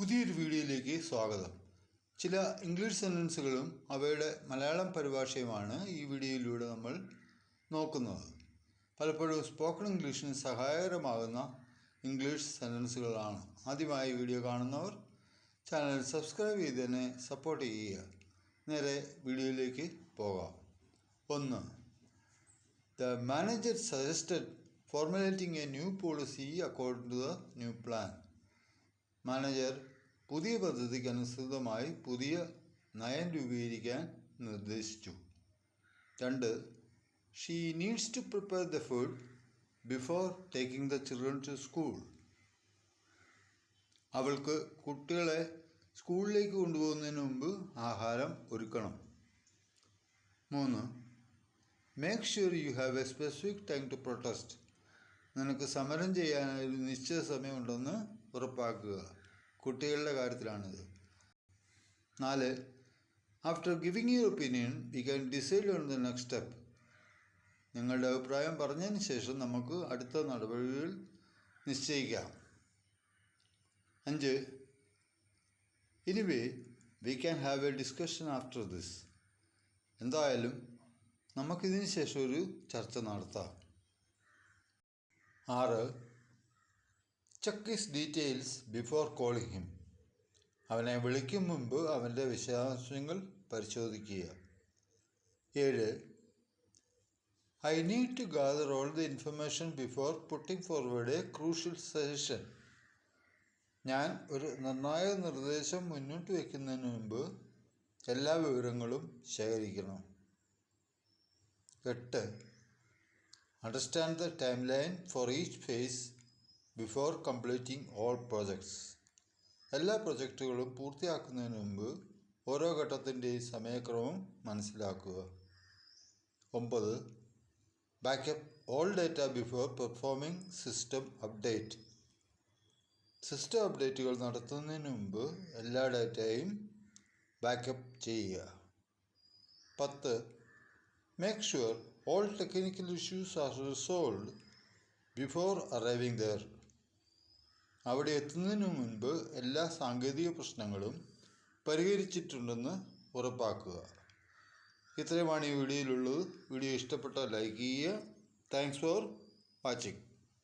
പുതിയൊരു വീഡിയോയിലേക്ക് സ്വാഗതം. ചില ഇംഗ്ലീഷ് സെന്റൻസുകളും അവയുടെ മലയാളം പരിഭാഷയുമാണ് ഈ വീഡിയോയിലൂടെ നമ്മൾ നോക്കുന്നത്. പലപ്പോഴും സ്പോക്കൺ ഇംഗ്ലീഷിന് സഹായകരമാകുന്ന ഇംഗ്ലീഷ് സെന്റൻസുകളാണ് ആദ്യമായി വീഡിയോ കാണുന്നവർ ചാനൽ സബ്സ്ക്രൈബ് ചെയ്ത് തന്നെ സപ്പോർട്ട് ചെയ്യുക. നേരെ വീഡിയോയിലേക്ക് പോകാം. ഒന്ന്. The manager suggested formulating a new policy according to the new plan. Manager പുതിയ പദ്ധതിക്ക് അനുസൃതമായി പുതിയ നയം രൂപീകരിക്കാൻ നിർദ്ദേശിച്ചു. രണ്ട് she needs to prepare the food before taking the children to school അവൾക്ക് കുട്ടികളെ സ്കൂളിലേക്ക് കൊണ്ടുപോകുന്നതിന് മുമ്പ് ആഹാരം ഒരുക്കണം. മൂന്ന് make sure you have a specific time to protest നിനക്ക് സമരം ചെയ്യാൻ നിശ്ചിത സമയമുണ്ടെന്ന് ഉറപ്പാക്കുക. കുട്ടികളുടെ കാര്യത്തിലാണിത്. നാല് after giving your opinion we can decide on the next step നിങ്ങളുടെ അഭിപ്രായം പറഞ്ഞതിന് ശേഷം നമുക്ക് അടുത്ത നടപടികൾ നിശ്ചയിക്കാം. അഞ്ച് anyway we can have a discussion after this എന്തായാലും നമുക്കിതിന് ശേഷം ഒരു ചർച്ച നടത്താം. ആറ് check his details before calling him അവനെ വിളിക്കും മുമ്പ് അവന്റെ വിശദാംശങ്ങൾ പരിശോധിക്കുക. ഏഴ്. I need to gather all the information before putting forward a crucial suggestion ഞാൻ ഒരു നിർണായക നിർദ്ദേശം മുന്നോട്ട് വയ്ക്കുന്നതിന് മുമ്പ് എല്ലാ വിവരങ്ങളും ശേഖരിക്കണം. എട്ട്. Understand the time line for each phase before completing all projects എല്ലാ പ്രൊജക്റ്റുകളും പൂർത്തിയാക്കുന്നതിന് മുമ്പ് ഓരോ ഘട്ടത്തിന്റെയും സമയക്രമം മനസ്സിലാക്കുക. ഒമ്പത് backup all data before performing system update system അപ്ഡേറ്റുകൾ നടത്തുന്നതിന് മുമ്പ് എല്ലാ ഡാറ്റയും ബാക്കപ്പ് ചെയ്യുക. പത്ത് make sure all technical issues are resolve before arriving there അവിടെ എത്തുന്നതിന് മുൻപ് എല്ലാ സാങ്കേതിക പ്രശ്നങ്ങളും പരിഹരിച്ചിട്ടുണ്ടെന്ന് ഉറപ്പാക്കുക. ഇത്രയുമാണ് ഈ വീഡിയോയിലുള്ളത്. വീഡിയോ ഇഷ്ടപ്പെട്ടാൽ ലൈക്ക് ചെയ്യുക. Thanks for watching